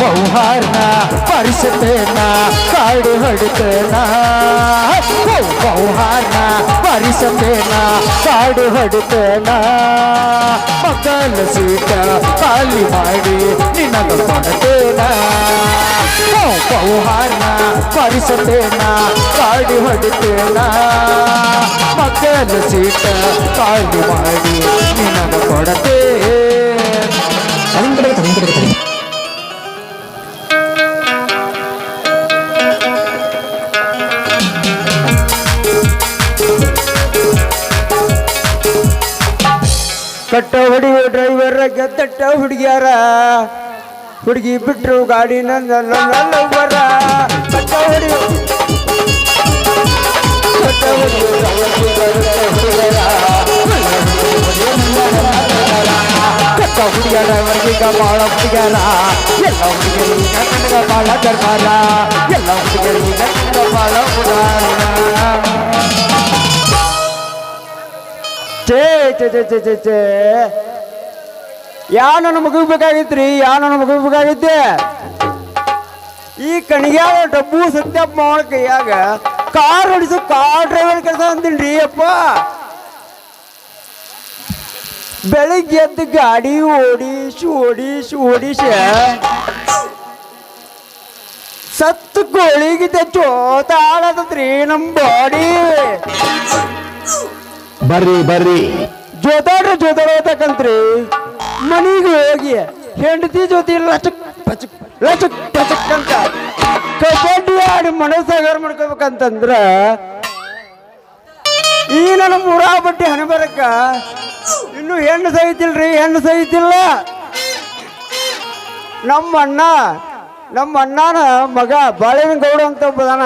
ಪೌಹಾರ್ನ ಪರಿಸತೇನ ಕಾಡು ಹೊಡಿತೇನ. ಪೌಹಾರ್ನ ಪರಿಸತೇನ ಕಾಡು ಹೊಡಿತೇನ. ಮಕ್ಕಳ ಸೀಟ ಖಾಲಿ ಮಾಡಿ ನಿನಗ ಕೊಡತೇನ. ಪೌಹಾರ್ನ ಪರಿಸತೇನ ಕಾಡು ಹೊಡಿತೇನ. ಮಕ್ಕಳ ಸೀಟ ಖಾಲಿ ಮಾಡಿ ನಿನಗ ಕೊಡತೇನ ಕಟ್ಟ ಹೊಡಿ ಡ್ರೈವರ್ ಗೆದ್ದಟ್ಟ ಹುಡುಗಿಯಾರ ಹುಡುಗಿ ಬಿಟ್ರು ಗಾಡಿ ನನ್ನ ನಲ್ಲವರ ಕಟ್ಟ ಹೊಡಿ ಕಟ್ಟ ಹೊಡಿ ಕಟ್ಟ ಹುಡುಗಿಯ ಡ್ರೈವರ್ಗೀಗ ಬಾಳ ಹುಡುಗ್ಯಾರ ಎಲ್ಲ ಹುಡುಗರಿಗೆ ನನಗ ಬಾಳ ಗರ್ಭಾರ ಎಲ್ಲ ಹುಡುಗರಿಗೆ ನನಗ ಬಾಳ ಉಡಾರ ಛೇ ಚೇ ಚೇ ಚೇ ಚೇ ಚೇ ಯಾ ನನ್ನ ಮಗು ಬೇಕಾಗಿತ್ರಿ ಯಾ ನನ್ನ ಮಗು ಈ ಕಣಿಗ್ಯಾಗ ಡಬ್ಬು ಸತ್ಯಪ್ಪ ಮಾಡ ಕೈಯಾಗ ಕಾರ್ ಹೊಡಿಸು, ಕಾರ್ ಡ್ರೈವರ್ ಕೆಲಸ ಅಂತೀನಿ ಅಪ್ಪ. ಬೆಳಿಗ್ಗೆ ಎದ್ದು ಗಾಡಿ ಓಡಿಸಿ ಓಡಿಸಿ ಓಡಿಸ ಸತ್ತು ಕೋಳಿಗಿದ್ದ ಚೋತಾಡತ್ರಿ ನಮ್ಮ ಬಾಡಿ. ಬರ್ರಿ ಬರ್ರಿ. ಜೋತಾಡ್ರಿ ಜೋತಾಡತಕ್ಕಂತ್ರಿ ಮನೆಗೂ ಹೋಗಿ ಹೆಂಡತಿ ಜೊತೆ ಲಚಕ್ ಪಚಕ್ ಲಚಕ್ ಪಚಕ್ ಅಂತ ಕಬಡ್ಡಿ ಆಡಿ ಮನಸ್ಸಾಗಾರ ಮಾಡ್ಕೋಬೇಕಂತಂದ್ರ ಈ ನನ್ನ ಮುರಾ ಬಟ್ಟಿ ಹಣ ಬರಕ್ಕ ಇನ್ನು ಹೆಣ್ಣು ಸಹಿತಿಲ್ರಿ, ಹೆಣ್ಣು ಸಹಿತಿಲ್ಲ. ನಮ್ಮ ಅಣ್ಣ, ನಮ್ಮ ಅಣ್ಣನ ಮಗ ಬಾಳೆನ ಗೌಡ ಅಂತ ಒಬ್ಬದಾನ.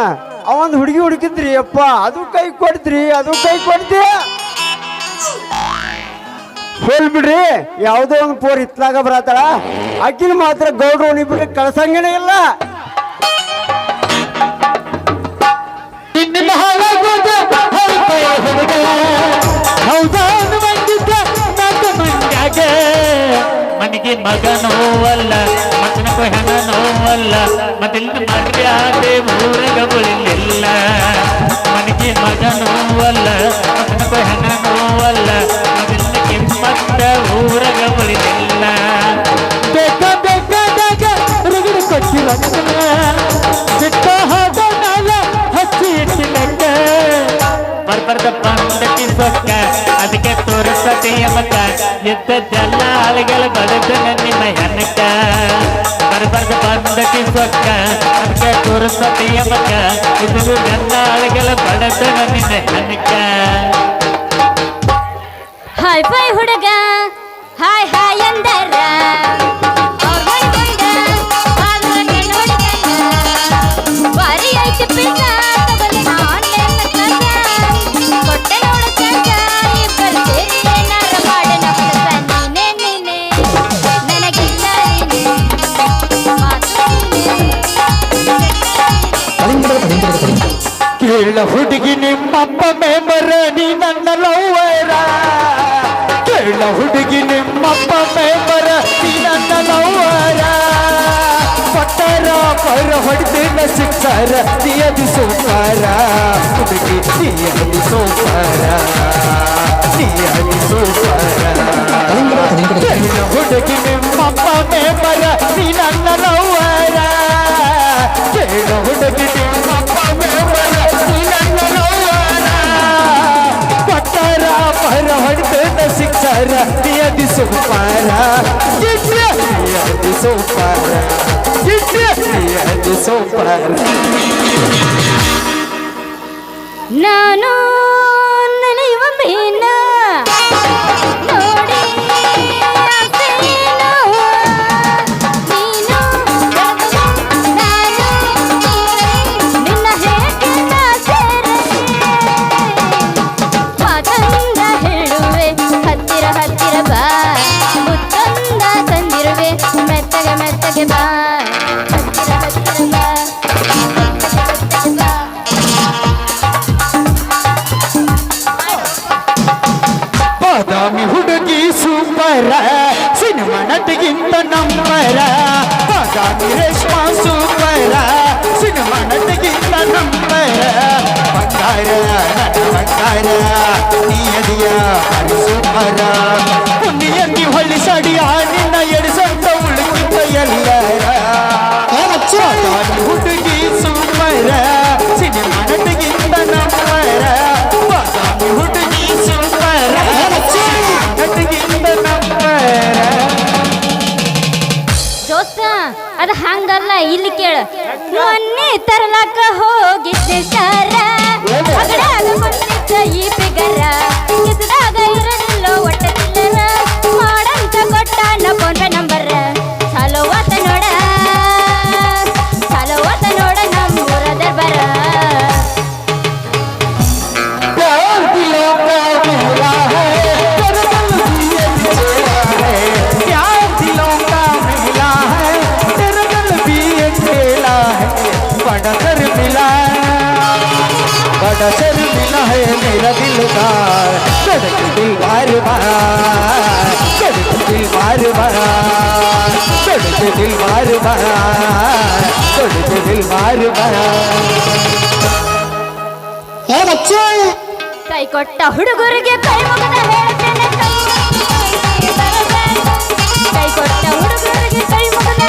ಅವಂದು ಹುಡುಗಿ ಹುಡುಕಿದ್ರಿ, ಅಪ್ಪ, ಅದು ಕೈ ಕೊಡ್ತ್ರಿ, ಅದು ಕೈ ಕೊಡ್ತಿ ಹೋಲ್ ಬಿಡ್ರಿ, ಯಾವುದೋ ಒಂದು ಪೋರ್ ಇತ್ಲಾಗ ಬರತ್ತಾಳ. ಅಕ್ಕಿನ ಮಾತ್ರ ಗೌಡ್ರು ಬಿಟ್ಟು ಕಳ್ಸಂಗೇನೆ ಇಲ್ಲ. ಮನೆಗೆ ಮಗ ನೋವಲ್ಲ ಮಚನಕ್ಕೂ ಹೆಣ ನೋವಲ್ಲ ಮತ್ತಿಲ್ಲಿ ಮದ್ಯಾದೆ ಊರಗ ಉಳಿಲಿಲ್ಲ ಮನೆಗೆ ಮಗ ನೋವಲ್ಲ ಬರ್ಬರ್ದ ಬಂದತಿ ಸೊಕ್ಕ ಅದಕ್ಕೆ ತೋರಿಸತೆಯ ಮಕ್ಕ ಎದ್ದದ್ದೆಲ್ಲ ಅಲೆಗಳ ಬಡದ ನಿಮ್ಮ ಹೆಣ್ಣಕ್ಕ ಬರ್ಬರ್ದ ಬಂದತಿ ಸೊಕ್ಕ ಅದಕ್ಕೆ ತೋರಿಸತೆಯ ಮಕ್ಕ ಇದು ಎಲ್ಲ ಅಲೆಗಳ ಬಡದ ನಿನ್ನ ಹೆಣ್ಣಕ್ಕ ಹಾಯ್ ಫೈ ಹುಡುಗ ಹಾಯ್ ಹಾಯ್ ಅಂದರ ಕೇಳ ಹುಡುಗಿ ನಿಮ್ಮಪ್ಪ ಮೇಮರ, ನೀ ನನ್ನ ಲವ್ವರ. ಕೇಳ ಹುಡುಗಿ ನಿಮ್ಮಪ್ಪ ಮೇಮರ, ನೀ ನನ್ನ ಲವ್ವರ. ಪಟ್ಟರ ಪರ ಹೊಡೆದಿನ ಸಿಕ್ಕಾರ ನಿಯದಿ ಸೋಕಾರ. ಹುಡುಗಿ ನಿಯದಿ ಸೋಕಾರ. ನಿಯದಿ ಸೋಕಾರ. ಹುಡುಗಿ ನಿಮ್ಮಪ್ಪ ಸಿಕ್ಸರ ನಿಯದಿ ಸೋಪಾರ ನಿಯದಿ ಸೋಪಾರ ನಿಯದಿ ಸೋಪಾರ ನಾನು number cinema ನಟಿಗಿಂತ number Badami Reshma super, cinema ನಟಿಗಿಂತ number ಬಂಗಾರ ಬಂಗಾರ ನಿಯದಿಯ ಸೂಪರ ಪುಣ್ಯಂದಿ ಹೊಳ್ಳಿ ಸಡಿಯ ನಿನ್ನ ಎಡಿಸಂತ ಉಳುಕಿಂತ ಎಲ್ಲಿಯ ಇಲ್ಲಿ ಕೇಳ. ಮೊನ್ನೆ ತರಲಾಕ ಹೋಗಿದ್ದೆ ಸಾರಾ. தொடுதில் மாறுபார் தொடுதில் மாறுபார் ಏ ಬಚ್ಚು ಕೈ ಕೊಟ್ಟ ಹುಡುಗರಿಗೆ ಕೈ ಮುಗಿದ ಹೇಳ್ತೇನೆ ಕೈ ಕೊಟ್ಟ ಹುಡುಗರಿಗೆ ಕೈ ಮುಗಿದ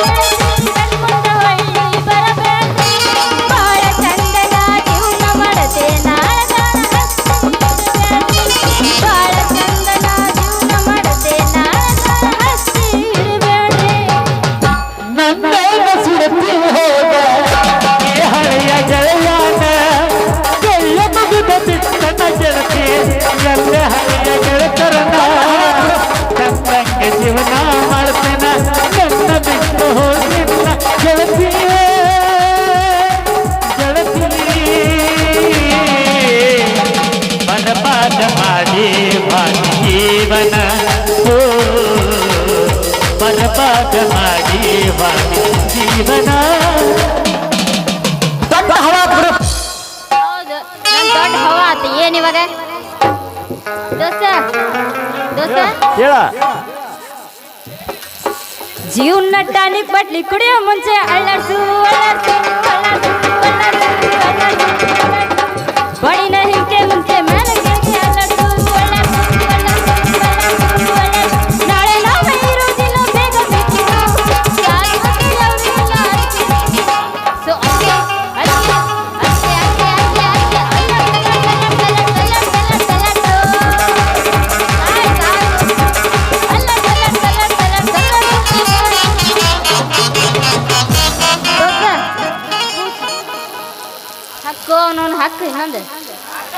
ಹೇಳ ಜೀವನ ಟಾನಿಕ್ ಬಟ್ಲಿ ಕುಡಿಯೋ ಮುಂಚೆ ಅಳ್ಳಾಡ್ಸು ಅಳ್ಳಾಡ್ಸು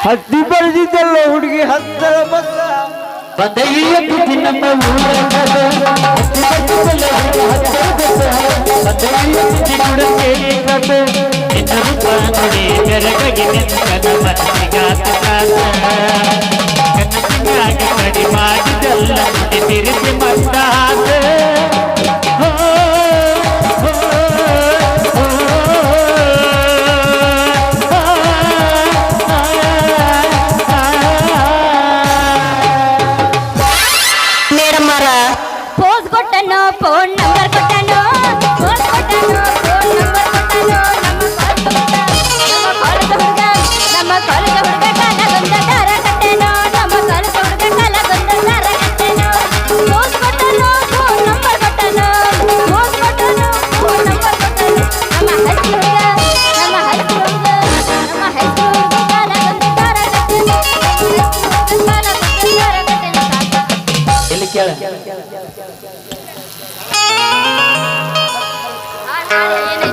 ಹತ್ತಿ ಬರೆದಿದ್ದಲ್ಲ ಹುಡುಗಿ ಹತ್ತರ ಬಂದ ಬದಲಿಯ ಬುದ್ಧಿ ನಮ್ಮ ಬದಲಿಯ ಬುದ್ಧಿ ನುಡಕ್ಕೆ ನಿನ್ನ ರೂಪ ನುಡಿ ಬೆರಗಗೆ ನಿನ್ನ ನಮ್ಮ ಸಿಗಾತ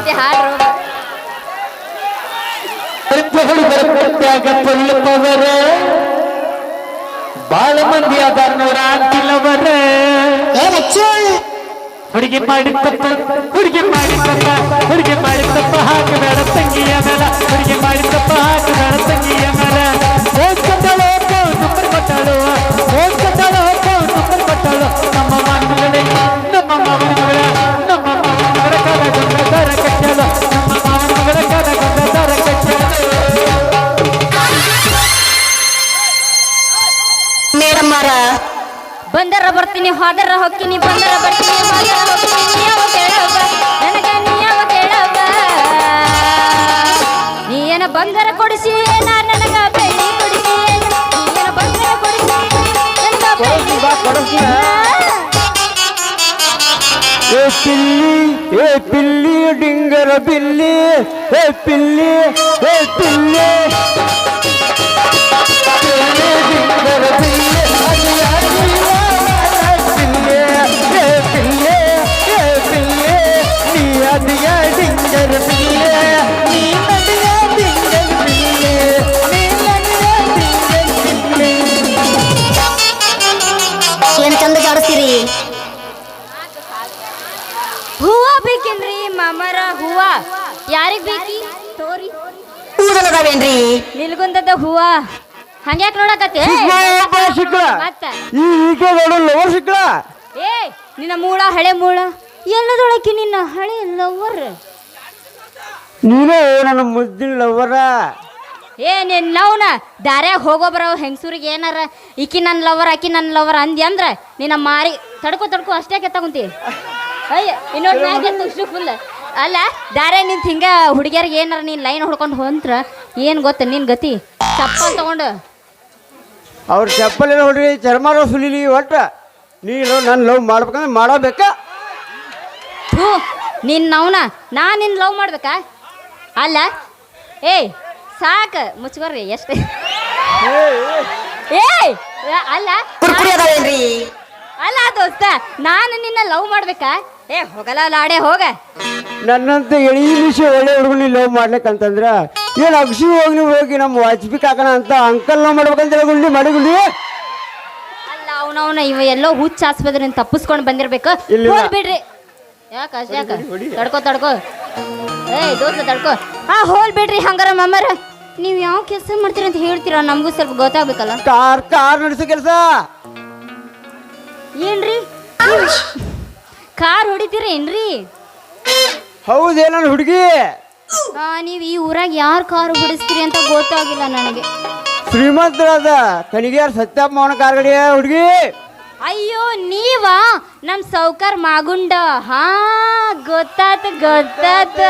ರೀತಿ ಹಾಡ್ರು ಪುಲ್ಲಪವರ ಬಾಳ ಮಂದಿ ಅದಾರ ನೋಡ ಅಂತಿಲ್ಲವರ ಹುಡುಗಿ ಮಾಡಿ ತಪ್ಪ ಹುಡುಗಿ ಮಾಡಿ ತಪ್ಪ ಹುಡುಗಿ ಮಾಡಿ ತಪ್ಪ ಹಾಕಬೇಡ ತಂಗಿಯ ಮೇಲ ಹುಡುಗಿ ಮಾಡಿ ತಪ್ಪ ಹಾಕಬೇಡ ತಂಗಿಯ ಮೇಲ ಓದ್ಕೊಂಡಳು ನಂಬರ್ ಕೊಟ್ಟಳು ಓದ್ಕೊಂಡಳು ನಂಬರ್ ಕೊಟ್ಟಳು ನಮ್ಮ ಮಾತುಗಳೇ ನಮ್ಮ ಮಾವನ ಏ ಪಿಲ್ಲಿ ಏ ಪಿಲ್ಲಿ ಡಿಂಗರ ಬಿಲ್ಲಿ ಏ ಪಿಲ್ಲಿ ಏ ಪಿಲ್ಲಿ. ಹೂವ? ಯಾರಿಗ್ ಬೇಕಿ? ತೋರಿ. ಕೂದಲದಾವೇನ್ರಿ ನಿಲ್ಗುಂದದ ಹೂವ. ಹಂಗ್ಯಾಕ್ ನೋಡಕತ್ತೆ? ಸಿಕ್ಕಳ ಮತ್ತ? ಈ ಈಕೆ ನೋಡು ಲವರ್ ಸಿಕ್ಕಳ ಏ ನಿನ್ನ ಮೂಳ ಹಳೆ ಮೂಳ. ಎಲ್ಲದೊಳಕ್ಕೆ ನಿನ್ನ ಹಳೆ ಲವರ್. ನೀನೇ ನನ್ನ ಮುದ್ದಿನ ಲವರ. ಏ ನಿನ್ ಲವ್ನ? ದಾರ್ಯಾಗ ಹೋಗೋ ಬರೋ ಹೆಂಗಸೂರಿಗೆ ಏನಾರ ಈಕಿ ನನ್ನ ಲವರ್ ಆಕಿ ನನ್ನ ಲವರ್ ಅಂದಿ ಅಂದ್ರ ನಿನ್ನ ಮಾರಿ ತಡ್ಕೊ ತಡ್ಕೊ ಅಷ್ಟೇ ಕೆತ್ತಕೊಂತಿ. ಅಯ್ಯ ಇನ್ನೊಂದು ಮ್ಯಾಗೆ ತುಸು ಫುಲ್ ಅಲ್ಲ ದಾರೆ ನಿಂತ ಹಿಂಗ ಹುಡುಗಿಯರಿಗೆ ಏನಾರ ನೀನ್ ಲೈನ್ ಹೊಡ್ಕೊಂಡು ಹೊಂತ್ರ ಏನ್ ಗೊತ್ತ ನಿನ್ ಗತಿ? ಚಪ್ಪಲ್ ತಗೊಂಡು. ಅವ್ರ ಚಪ್ಪಲಿನ ಹೊಡ್ರಿ ಚರ್ಮಾರ ಸುಲಿಲಿ ಒಟ್ಟ ನೀನು ನನ್ನ ಲವ್ ಮಾಡ್ಬೇಕಂದ್ರೆ ಮಾಡಬೇಕ? ಥೂ ನಿನ್ನ ನವ್ನ ನಾ ನಿನ್ನ ಲವ್ ಮಾಡ್ಬೇಕಾ? ಅಲ್ಲ ಏಯ್ ಸಾಕ ಮುಚ್ಕೋರಿ ಎಷ್ಟೇ ಏಯ್ ಅಲ್ಲ ಅಲ್ಲ ದೋಸ್ತ ನಾನು ನಿನ್ನ ಲವ್ ಮಾಡ್ಬೇಕಾ? ಏ ಹೋಗಲ್ಲ ಲಾಡೆ ಹೋಗ. ನನ್ನಂತ ಎಳಿ ನಿಮಿಷ ಒಳ್ಳೆ ಹುಡುಗನ ಲವ್ ಮಾಡ್ಲಿಕ್ಕಂತಂದ್ರ ಏನು ಅಕ್ಷಿ ಹೋಗಿ ನೀವು ಹೋಗಿ ನಮ್ಮ ವಾಜ್ಪಿ ಕಾಕನ ಅಂತ ಅಂಕಲ್ ಲವ್ ಮಾಡ್ಬೇಕಂತ ಗುಂಡಿ ಮಾಡಿಗುಂಡಿ? ಅಲ್ಲ ಅವನವನ ಇವ ಎಲ್ಲೋ ಹುಚ್ಚ ಆಸ್ಪತ್ರೆ ತಪ್ಪಿಸ್ಕೊಂಡು ಬಂದಿರ್ಬೇಕು. ಇಲ್ಲ. ಬಿಡ್ರಿ. ಯಾಕ ಯಾಕ? ತಡ್ಕೋ ತಡ್ಕೋ. ಏಯ್ ದೋಸ್ತ ತಡ್ಕೋ. ಹಾ ಹೋಲ್ ಬಿಡ್ರಿ ಹಂಗಾರ ಮಮ್ಮರ ನೀವು ಯಾವ ಕೆಲಸ ಮಾಡ್ತೀರ ಅಂತ ಹೇಳ್ತೀರಾ? ನಮಗೂ ಸ್ವಲ್ಪ ಗೊತ್ತಾಗ್ಬೇಕಲ್ಲ. ಕಾರ್ ಕಾರ್ ನಡೆಸೋ ಕೆಲಸ? ಏನ್ರಿ? ಕಾರ್ ಹೊಡಿತೀರ ಏನ್ರಿ ಹೌದೇ ನನ್ನ ಹುಡುಗಿ? ನೀವ್ ಈ ಊರಾಗ ಯಾರ್ ಕಾರು ಬಿಡಿಸ್ತೀರಿ ಅಂತ ಗೊತ್ತಾಗಿಲ್ಲ ನನಗೆ. ಶ್ರೀಮಂತರಾದ ಕನಿಗೆಯಾರ ಸತ್ಯಪ್ಪ ಮೌನ ಕಾರ್ಗಡಿ ಹುಡುಗಿ? ಅಯ್ಯೋ ನೀವಾ? ನಮ್ ಸೌಕರ್ ಮಾಗುಂಡ. ಹಾ ಗೊತ್ತಾತ ಗೊತ್ತಾತ.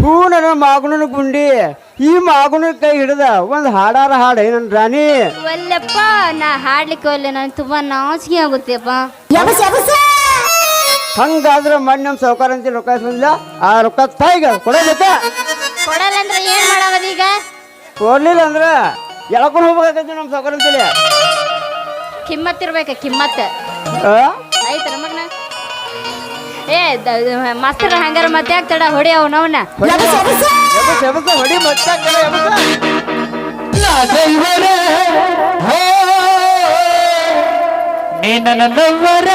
ಹೂ ನನ್ನ ಮಾಗುಣನ ಗುಂಡಿ. ಈ ಮಗುನ ಕೈ ಹಿಡ್ದ ಒಂದ್ ಹಾಡಾರ ಹಾಡ ನನ್ನ ರಾಣಿ? ಒಲ್ಲಪ್ಪ ನಾ ಹಾಡ್ಲಿಕ್ಕೆ ಒಲ್ಲೆ ನನ್ ತುಂಬಾ ನಾಚಿಕೆ ಆಗುತ್ತೆಪ್ಪ. ಹಂಗಾದ್ರೆ ಮಣ್ಣು ನಮ್ಮ ಸೌಕಾರ ಅಂತ ರೊಕ್ಕ ಬಂದಿಲ್ಲ ಆ ರೊಕ್ಕ ತಾಯಿಗ ಕೊಡಬೇಕ? ಕೊಡಲ್ಲ ಅಂದ್ರೆ ಏನ್ ಮಾಡಾವದ ಈಗ? ಕೊಡ್ಲಿಲ್ಲ ಅಂದ್ರ ಎಳ್ಕೊಂಡು ಹೋಗ್ಬೇಕಾಗತ್ತೆ ನಮ್ ಸೌಕಾರ ಅಂತೇಳಿ ಕಿಮ್ಮತ್ ಇರ್ಬೇಕ ಕಿಮ್ಮತ್. ಮಗನ ಏ ಮಾಸ್ತರ್ ಹಂಗಾರ ಮತ್ತೆ ತಡ ಹೊಡಿ ಅವನವನ್ನ ಎಬಸ್ ಎಬಸ್ ಹೊಡಿ ಮತ್ತೆ ಹಾಕ್ತಾನೆ ಎಬಸ್. ನೀ ನನ್ನ ಲವ್ವರ